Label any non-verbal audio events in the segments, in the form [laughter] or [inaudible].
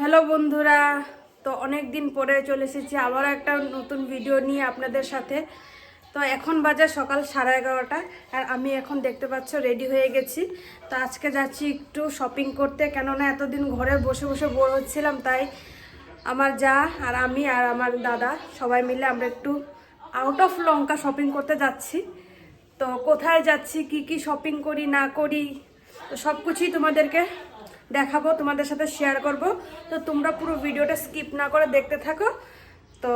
Hello বন্ধুরা, তো অনেক দিন পরে চলে এসেছি আবার একটা নতুন ভিডিও নিয়ে আপনাদের সাথে। তো এখন বাজে সকাল সাড়ে এগারোটা, আর আমি এখন দেখতে পাচ্ছ রেডি হয়ে গেছি। তো আজকে যাচ্ছি একটু শপিং করতে, কেননা এতদিন ঘরে বসে বসে বোর হচ্ছিলাম, তাই আমার যা আর আমি আর আমার দাদা সবাই মিলে আমরা একটু আউট অফ লঙ্কা শপিং করতে যাচ্ছি। তো কোথায় যাচ্ছি, কি কি শপিং করি, না করি, তো সব কিছুই তোমাদেরকে দেখাবো, তোমাদের সাথে শেয়ার করব। তো তোমরা পুরো ভিডিওটা স্কিপ না করে দেখতে থাকো। তো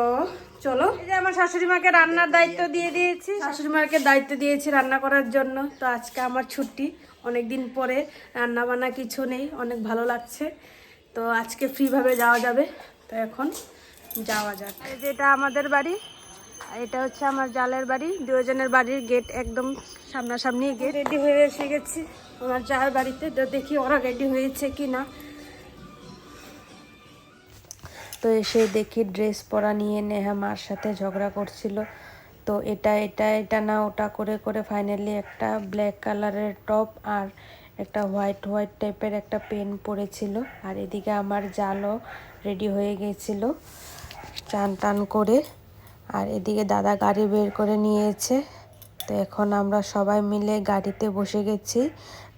চলো। এই যে আমার শাশুড়ি মাকে রান্নার দায়িত্ব দিয়ে দিয়েছি। শাশুড়ি মাকে দায়িত্ব দিয়েছি রান্না করার জন্য। তো আজকে আমার ছুটি। অনেক দিন পরে রান্না বান্না কিছু নেই, অনেক ভালো লাগছে। তো আজকে ফ্রিভাবে যাওয়া যাবে। তো এখন যাওয়া যাক। এই যে এটা আমাদের বাড়ি। এটা হচ্ছে আমার জালের বাড়ি। দুজনের বাড়ির গেট একদম সামনাসামনি গেট রেডি হয়ে এসে গেছি। আমার যার বাড়িতে দেখি ওরা রেডি হয়েছে কি না তো এসে দেখি ড্রেস পরা নিয়ে নেহা মার সাথে ঝগড়া করছিল। তো এটা এটা এটা না, ওটা করে করে ফাইনালি একটা ব্ল্যাক কালারের টপ আর একটা হোয়াইট হোয়াইট টাইপের একটা পেন পরেছিল। আর এদিকে আমার জালও রেডি হয়ে গেছিল চান টান করে। আর এদিকে দাদা গাড়ি বের করে নিয়েছে। তো এখন আমরা সবাই মিলে গাড়িতে বসে গেছি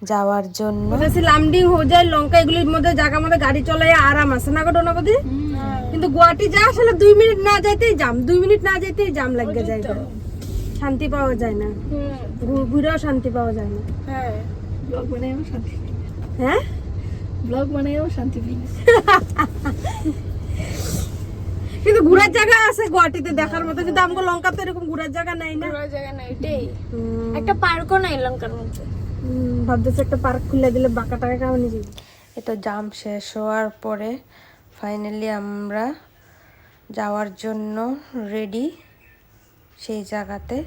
যাওয়ার জন্য। লামডিং হয়ে যায় লঙ্কা এগুলির মধ্যে জায়গা মধ্যে গাড়ি চলাই আরাম আছে। না গো ডোনাপতি কিন্তু গুয়াহাটি যা আসলে দুই মিনিট না যাইতেই জাম দুই মিনিট না যাইতেই জাম লাগে যায় শান্তি পাওয়া যায় না। ঘুরেও শান্তি পাওয়া যায় না। হ্যাঁ। ব্লগ বানাইও শান্তি। হ্যাঁ? ব্লগ বানাইও শান্তি [laughs] কিন্তু ঘুরার জায়গা আছে গুয়াহাটিতে দেখার মতো কিন্তু আমাকে লঙ্কাতে এরকম ঘুরার জায়গা নাই না। পুরো জায়গা নাই এটাই। হুম, একটা পার্কও নাই লঙ্কার মধ্যে। ভাবতেছি একটা পার্ক খুলে দিলে বাঁকা টাকা কামানি যাবে? এটা জাম শেষ হওয়ার পরে ফাইনালি আমরা যাওয়ার জন্য রেডি সেই জায়গাতে।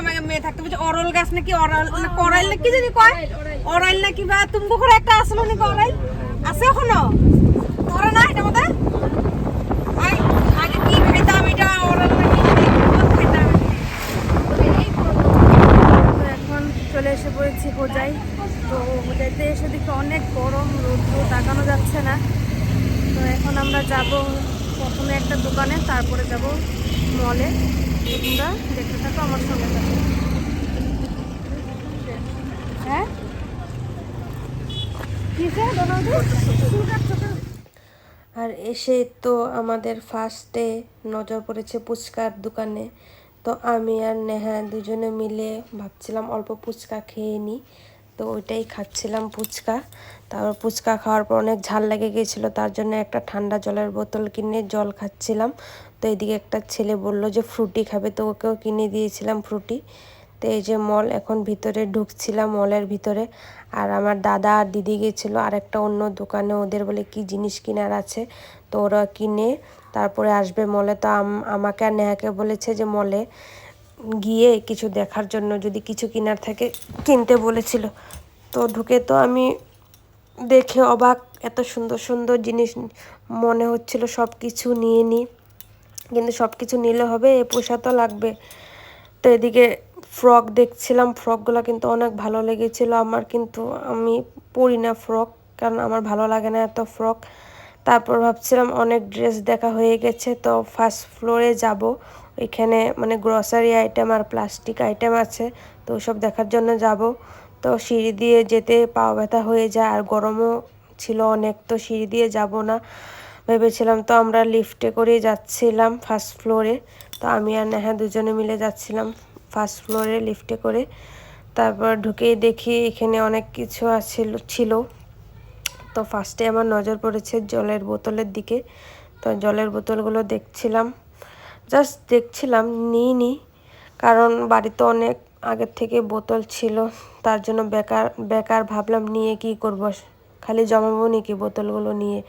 মেয়ে থাকতে বুঝি অরল গাছ নাকি অরল না করাইল না, কি জানি কয়? অরাইল নাকি বা তুমি একটা আসলো নাকি অরাইল আছে এখনও? ধরে না এটা মধ্যে আগে কি খাইতাম এটা? নাকি? তো এখন চলে এসে পড়েছি হোজাই। তো হোজাইতে এসে দেখি অনেক গরম রোদ্র তাকানো যাচ্ছে না। তো এখন আমরা যাব প্রথমে একটা দোকানে, তারপরে যাব মলে হ্যাঁ? আর এসে তো আমাদের ফার্স্টে নজর পড়েছে ফুচকার দোকানে। তো আমি আর নেহা দুজনে মিলে ভাবছিলাম অল্প ফুচকা খেয়ে নিই তো ওইটাই খাচ্ছিলাম ফুচকা। তারপর ফুচকা খাওয়ার পর অনেক ঝাল লেগে গিয়েছিল, তার জন্য একটা ঠান্ডা জলের বোতল কিনে জল খাচ্ছিলাম। তো এদিকে একটা ছেলে বলল যে, ফ্রুটি খাবে। তো ওকেও কিনে দিয়েছিলাম ফ্রুটি। তো এই যে মল, এখন ভিতরে ঢুকছিলাম মলের ভিতরে। আর আমার দাদা আর দিদি গেছিল, আর একটা অন্য দোকানে ওদের বলে, কি জিনিস কেনার আছে? তো ওরা কিনে, তারপরে আসবে মলে। তো আম- আমাকে আর নেহাকে বলেছে যে, মলে গিয়ে কিছু দেখার জন্য যদি কিছু কেনার থাকে, কিনতে বলেছিল। তো ঢুকে তো আমি দেখে অবাক, এত সুন্দর সুন্দর জিনিস মনে হচ্ছিল সব কিছু নিয়ে নিই। কিন্তু সব কিছু নিলে হবে, এ পয়সা তো লাগবে। তো এদিকে ফ্রক দেখছিলাম, ফ্রকগুলো কিন্তু অনেক ভালো লেগেছিল। আমার কিন্তু, আমি পরি না ফ্রক, কারণ আমার ভালো লাগে না এত ফ্রক। তারপর ভাবছিলাম অনেক ড্রেস দেখা হয়ে গেছে, তো ফার্স্ট ফ্লোরে যাব। ওইখানে মানে গ্রসারি আইটেম আর প্লাস্টিক আইটেম আছে, তো সব দেখার জন্য যাব। তো সিঁড়ি দিয়ে যেতে পা ব্যথা হয়ে যায়, আর গরমও ছিল অনেক, তো সিঁড়ি দিয়ে যাব না। ভেবেছিলাম তো আমরা লিফটে করেই যাচ্ছিলাম ফার্স্ট ফ্লোরে তো আমি আর নেহা দুজনে মিলে যাচ্ছিলাম ফার্স্ট ফ্লোরে লিফটে করে। তারপর ঢুকেই দেখি এখানে অনেক কিছু আছিল, ছিল। তো ফার্স্টে আমার নজর পড়েছে জলের বোতলের দিকে। তো জলের বোতলগুলো দেখছিলাম। জাস্ট দেখছিলাম, নিইনি। কারণ বাড়িতে অনেক আগের থেকে বোতল ছিল। তার জন্য বেকার বেকার ভাবলাম নিয়ে কি করব? খালি জমাবো নাকি বোতলগুলো নিয়ে?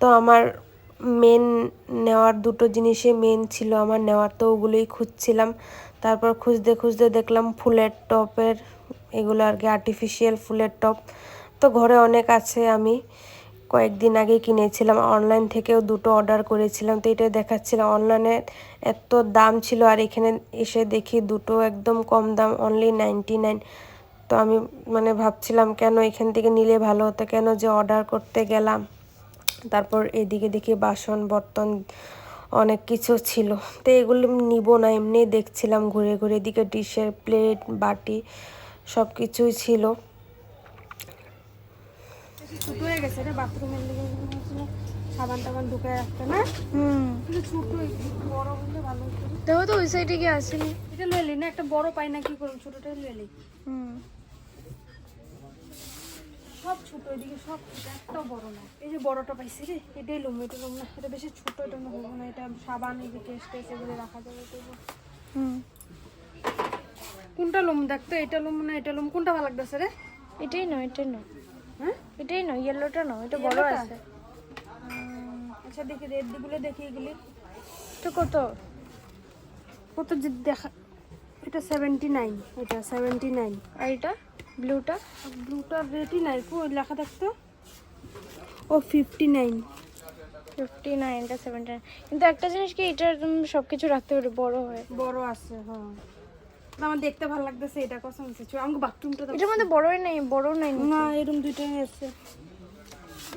তো আমার মেন নেওয়ার দুটো জিনিসই মেন ছিল। আমার নেওয়ার তো ওগুলোই খুঁজছিলাম। তারপর খুঁজতে খুঁজতে দেখলাম ফুলের টপের এগুলো আর কি আর্টিফিশিয়াল ফুলের টপ। তো ঘরে অনেক আছে আমি। কয়েকদিন আগে কিনেছিলাম। অনলাইন থেকেও দুটো অর্ডার করেছিলাম। তো এটা দেখাচ্ছিলাম অনলাইনে এত দাম ছিল আর এখানে এসে দেখি দুটো একদম কম দাম অনলি নাইনটি নাইন তো আমি মানে ভাবছিলাম, কেন এখান থেকে নিলে ভালো হতো? কেন যে অর্ডার করতে গেলাম? তারপর এদিকে দেখি বাসন বর্তন অনেক কিছু ছিল। তো এগুলো নিব না এমনি দেখছিলাম ঘুরে ঘুরে। এদিকে ডিশের প্লেট বাটি সব কিছুই ছিল। ছোট হয়ে গেছে বাথরুমের সাবান টাবান ঢুকে রাখতে না? হুম। ছোট বড় হলে ভালো হতো। তো ওই সাইডে গিয়ে আসেনি। এটা লইলি না একটা বড় পাই না কি করব? ছোটটাই লইলি হুম। সব ছোট এদিকে সব ছোট একটাও বড় না। এই যে বড়টা পাইছি রে এটাই লুম এটা লুম না এটা বেশি ছোট এটা না হব না এটা সাবান এই যে টেস্ট টেস্ট এগুলো রাখা যাবে হুম। কোনটা লুম দেখতো? এটা লুম না এটা লুম? কোনটা ভালো লাগতেছে রে? এটাই নয় এটাই নয় হ্যাঁ? এটাই নয় ইয়েলোটা নয় এটা বড় আছে। আচ্ছা দেখি রেড দিগুলো দেখি এগুলি তো কত? কত যে দেখা এটা সেভেন্টি নাইন এটা সেভেন্টি নাইন আর এটা? ব্লুটা? ব্লুটার রেটই নাই কই লেখা থাকতো? ও ফিফটি নাইন ফিফটি নাইনটা সেভেন্টি নাইন কিন্তু একটা জিনিস কি এটার সব কিছু রাখতে পারে বড় হয়। বড় আছে হ্যাঁ। আমার দেখতে ভালো লাগতেছে এটা কসম সে আমাকে বাথরুমটা এটার মধ্যে বড়ই নেই বড় নেই না এরকম দুইটাই আছে।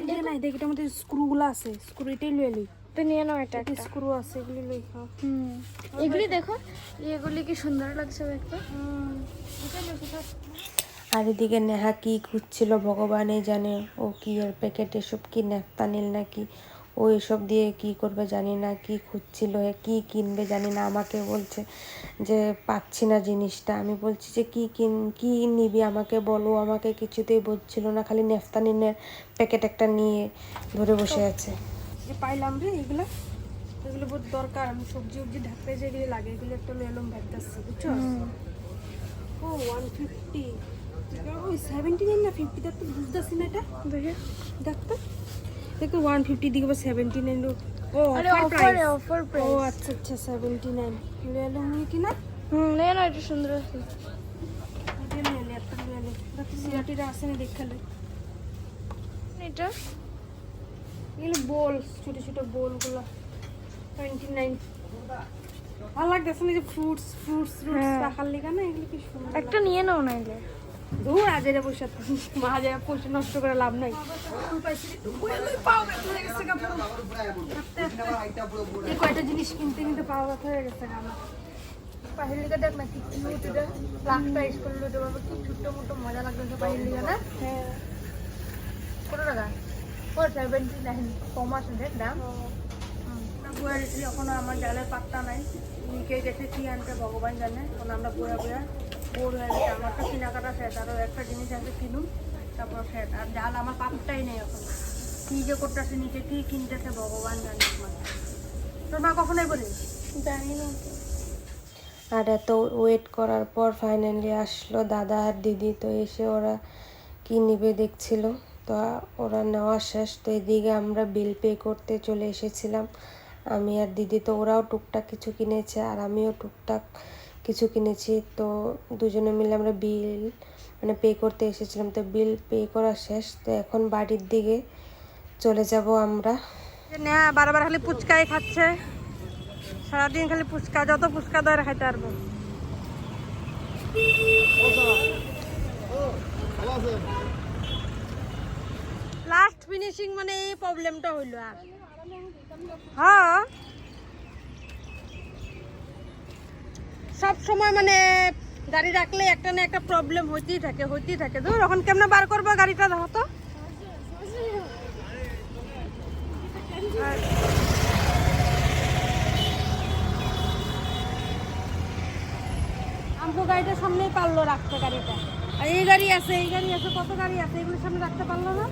এটা নাই দেখ এটার মধ্যে স্ক্রুগুলো আছে। স্ক্রু এটাই লই। তো নিয়ে নাও এটা একটা। স্ক্রু আছে এগুলি লই হুম। এগুলি দেখো এগুলি কি সুন্দর লাগছে দেখতে? হুম, কোথায়? আর এদিকে নেহা কি খুঁজছিল ভগবানই জানে। ও কি এর প্যাকেট এসব কি নেফতানিল নাকি? ও এসব দিয়ে কি করবে জানি না কি খুঁজছিল কি কিনবে জানি না। আমাকে বলছে যে পাচ্ছি না জিনিসটা। আমি বলছি যে কি কিন কি নিবি আমাকে বলো। আমাকে কিছুতেই বলছিল না খালি নেফতানিনের প্যাকেট একটা নিয়ে ধরে বসে আছে। যে পাইলাম রে এগুলো। এগুলো বহুত দরকার। আমি সবজি উবজি ঢাকতে যে এগুলো লাগে এগুলো একটা এলাম ভাবতেছি বুঝছ? ও ওয়ান ফিফটি ওই সেভেন্টি নাইন না ফিফটি দেখ বুঝতেছি না এটা। দেখে। দেখ দেখো ওয়ান ফিফটি দিকে বা সেভেন্টি নাইন ও অফার অফার প্রাইস ও আচ্ছা আচ্ছা সেভেন্টি নাইন কি না? হুম নে না এটা সুন্দর আছে। এটা লই এলে একটা দেখো দেখালে এটা? এগুলো বোল ছোট ছোট বোলগুলো। টোয়েন্টি নাইন ভালো লাগতেছে না যে ফ্রুটস ফ্রুটস ফ্রুটস। রাখার লিগা না এগুলো কি সুন্দর একটা নিয়ে নাও না এলে দূর আজের মা পয়সা নষ্ট করে লাভ নাই। এই কয়টা জিনিস কিনতে কিনতে পাওয়া ব্যথা হয়ে গেছে আমার। পাহির লিগা দেখ না কি কিউট এটা। লাখটা ইস করল বাবা কি ছোট্ট মোটো মজা লাগতেছে পাহির লিগা না? হ্যাঁ। কত টাকা? সেভেন্টি নাইন কম আছে দেখ দাম। এখনও আমার জালের পাত্তা নাই। নিকে গেছে কি আনতে ভগবান জানে। এখন আমরা বুয়া বুয়া। কেনাকাটা শেষ আরও একটা জিনিস আছে কিনুন তারপর শেষ আর জাল আমার নেই এখন। কি যে করতেছে নিচে কি কিনতেছে ভগবান জানে আমার। তোর মা কখনোই বলিস জানি না। আর এত ওয়েট করার পর ফাইনালি আসলো দাদা আর দিদি তো এসে ওরা কি নিবে দেখছিল। তো ওরা নেওয়া শেষ তো এদিকে আমরা বিল পে করতে চলে এসেছিলাম। আমি আর দিদি তো ওরাও টুকটাক কিছু কিনেছে আর আমিও টুকটাক কিছু কিনেছি। তো দুজনে মিলে আমরা বিল মানে পে করতে এসেছিলাম। তো বিল পে করা শেষ। তো এখন বাড়ির দিকে চলে যাব আমরা। বারবার খালি ফুচকাই খাচ্ছে। সারাদিন খালি ফুচকা, যত ফুচকা দেয় খাইতে পারব। লাস্ট ফিনিশিং মানে এই প্রবলেমটা হইল আর। হ্যাঁ। সব সময় মানে গাড়ি রাখলে একটা না একটা প্রবলেম হইতেই থাকে হইতেই থাকে। ধর এখন কেমনে বার করব গাড়িটা দেখো তো? আমগো গাড়িটা সামনেই পারল রাখতে গাড়িটা। আর এই গাড়ি আছে এই গাড়ি আছে কত গাড়ি আছে এগুলো সামনে রাখতে পারল না?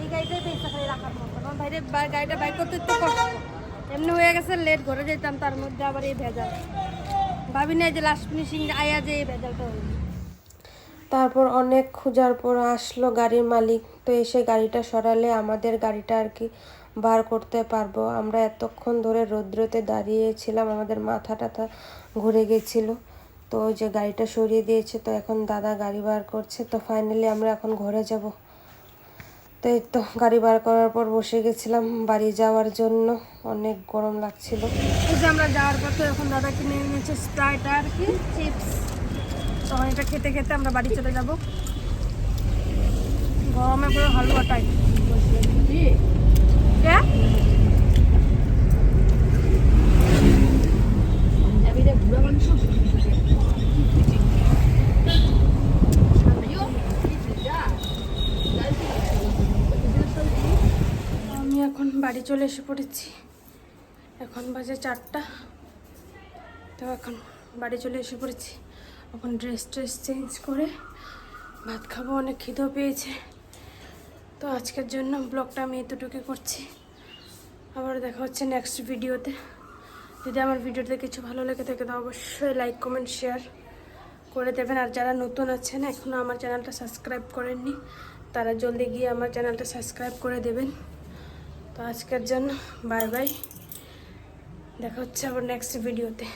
এই গাড়িটাই পেয়েছে খালি রাখার মতো। আমার বাইরে গাড়িটা বাইক করতে তো কষ্ট। এমনি হয়ে গেছে লেট ঘরে যেতাম তার মধ্যে আবার এই ভেজাল। ভাবি না যে লাস্ট ফিনিশিং আয়া যে তারপর অনেক খোঁজার পর আসলো গাড়ির মালিক, তো এসে গাড়িটা সরালে আমাদের গাড়িটা আর কি বার করতে পারব। আমরা এতক্ষণ ধরে রৌদ্রতে দাঁড়িয়েছিলাম, আমাদের মাথা টাথা ঘুরে গেছিল। তো ওই যে গাড়িটা সরিয়ে দিয়েছে, তো এখন দাদা গাড়ি বার করছে, তো ফাইনালি আমরা এখন ঘরে যাব। তো এই তো গাড়ি বার করার পর বসে গেছিলাম বাড়ি যাওয়ার জন্য। অনেক গরম লাগছিল। এই যে আমরা যাওয়ার পথে এখন দাদা কিনে এনেছে স্প্রাইট আর কি চিপস তখন এটা খেতে খেতে আমরা বাড়ি চলে যাব। গরমে পুরো হালুয়া টাইপ কে আমি এখন বাড়ি চলে এসে পড়েছি। এখন বাজে চারটা। তো এখন বাড়ি চলে এসে পড়েছি। এখন ড্রেস ট্রেস চেঞ্জ করে ভাত খাব, অনেক খিদেও পেয়েছে। তো আজকের জন্য ব্লগটা আমি এতটুকু করছি। আবার দেখা হচ্ছে নেক্সট ভিডিওতে যদি আমার ভিডিওতে কিছু ভালো লেগে থাকে, তো অবশ্যই লাইক কমেন্ট শেয়ার করে দেবেন। আর যারা নতুন আছেন এখনও আমার চ্যানেলটা সাবস্ক্রাইব করেননি, তারা জলদি গিয়ে আমার চ্যানেলটা সাবস্ক্রাইব করে দেবেন। তো আজকের জন্য বাই বাই দেখা হচ্ছে আবার নেক্সট ভিডিওতে